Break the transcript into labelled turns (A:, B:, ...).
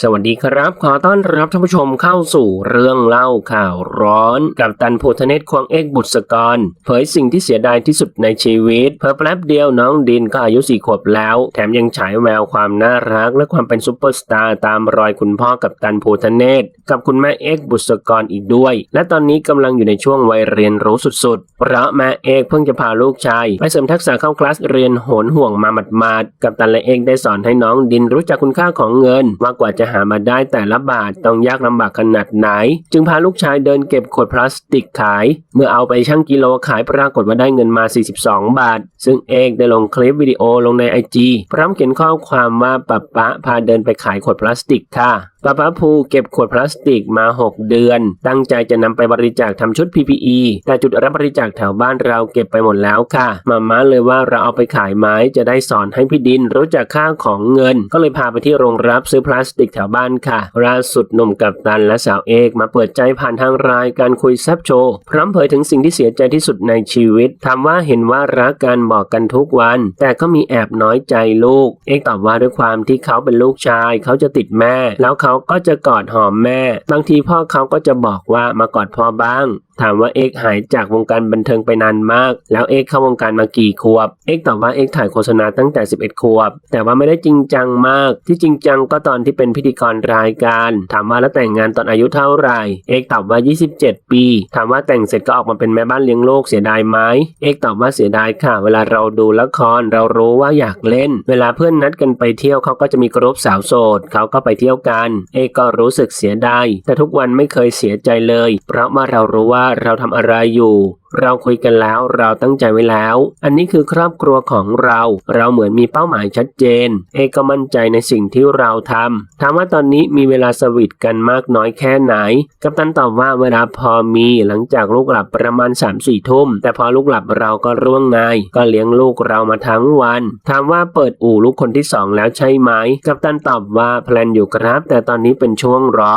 A: สวัสดีครับ ขอต้อนรับท่านผู้ชมเข้าสู่เรื่องเล่าข่าวร้อน กับตันโพธเนศควงเอกบุษกร เผยสิ่งที่เสียดายที่สุดในชีวิต เพิ่แป๊บเดียวน้องดินก็อายุสี่ขวบแล้ว แถมยังฉายแววความน่ารักและความเป็นซูเปอร์สตาร์ตามรอยคุณพ่อกับตันโพธเนศกับคุณแม่เอกบุษกรอีกด้วย และตอนนี้กำลังอยู่ในช่วงวัยเรียนรู้สุดๆ เพราะแม่เอกเพิ่งจะพาลูกชายไปเสริมทักษะเข้าคลาสเรียนโหนห่วงมาหมาดๆกับตันและเอกได้สอนให้น้องดินรู้จักคุณค่าของเงินว่ากว่าจะหามาได้แต่ละบาทต้องยากลำบากขนาดไหน จึงพาลูกชายเดินเก็บขวดพลาสติกขาย เมื่อเอาไปชั่งกิโลขายปรากฏว่าได้เงินมา 42 บาท ซึ่งเอกได้ลงคลิปวิดีโอลงในไอจีพร้อมเขียนข้อความว่าปะปะพาเดินไปขายขวดพลาสติกค่ะ ป้าป้าภูเก็บขวดพลาสติกมา 6 เดือน ตั้งใจจะนำไปบริจาคทำชุด PPE แต่จุดรับบริจาคแถวบ้านเราเก็บไปหมดแล้วค่ะมาม่าเลยว่าเราเอาไปขายไม้จะได้สอนให้พี่ดินรู้จักค่าของเงิน ก็เลยพาไปที่โรงรับซื้อพลาสติกแถวบ้านค่ะล่าสุดหนุ่มกับตันและสาวเอกมาเปิดใจผ่านทางรายการคุยแซบโชว์พร้อมเผยถึงสิ่งที่เสียใจที่สุดในชีวิตถามว่าเห็นว่ารักกันบอกกันทุกวัน แต่ก็มีแอบน้อยใจลูก เอกตอบว่าด้วยความที่เขาเป็นลูกชาย เขาจะติดแม่แล้วเขาาก็จะกอดหอมแม่ บางทีพ่อเขาก็จะบอกว่ามากอดพ่อบ้าง ถามว่าเอกหายจากวงการบันเทิงไปนานมาก แล้วเอกเข้าวงการมากี่ขวบ เอกตอบว่าเอกถ่ายโฆษณาตั้งแต่ 11 ขวบ แต่ว่าไม่ได้จริงจังมาก ที่จริงจังก็ตอนที่เป็นพิธีกรรายการ ถามว่าแล้วแต่งงานตอนอายุเท่าไหร่ เอกตอบว่า 27 ปี ถามว่าแต่งเสร็จก็ออกมาเป็นแม่บ้านเลี้ยงลูกเสียดายไหม เอกตอบว่าเสียดายค่ะ เวลาเราดูละครเรารู้ว่าอยากเล่น เวลาเพื่อนนัดกันไปเที่ยวเขาก็จะมีกรุ๊ปสาวโสดเขาก็ไปเที่ยวกันเอก็รู้สึกเสียดายแต่ทุกวันไม่เคยเสียใจเลย เพราะว่าเรารู้ว่าเราทำอะไรอยู่ เราคุยกันแล้วเราตั้งใจไว้แล้ว อันนี้คือครอบครัวของเรา เราเหมือนมีเป้าหมายชัดเจน เอก็มั่นใจในสิ่งที่เราทำถามว่าตอนนี้มีเวลาสวีทกันมากน้อยแค่ไหน กัปตันตอบว่าเวลาพอมีหลังจากลูกหลับประมาณ3ามสี่ทุ่ม แต่พอลูกหลับเราก็ร่วงไงก็เลี้ยงลูกเรามาทั้งวัน ถามว่าเปิดอู่ลูกคนที่สองแล้วใช่ไหม กัปตันตอบว่าแพลนอยู่ครับ แต่ตอนนี้เป็นช่วงรอ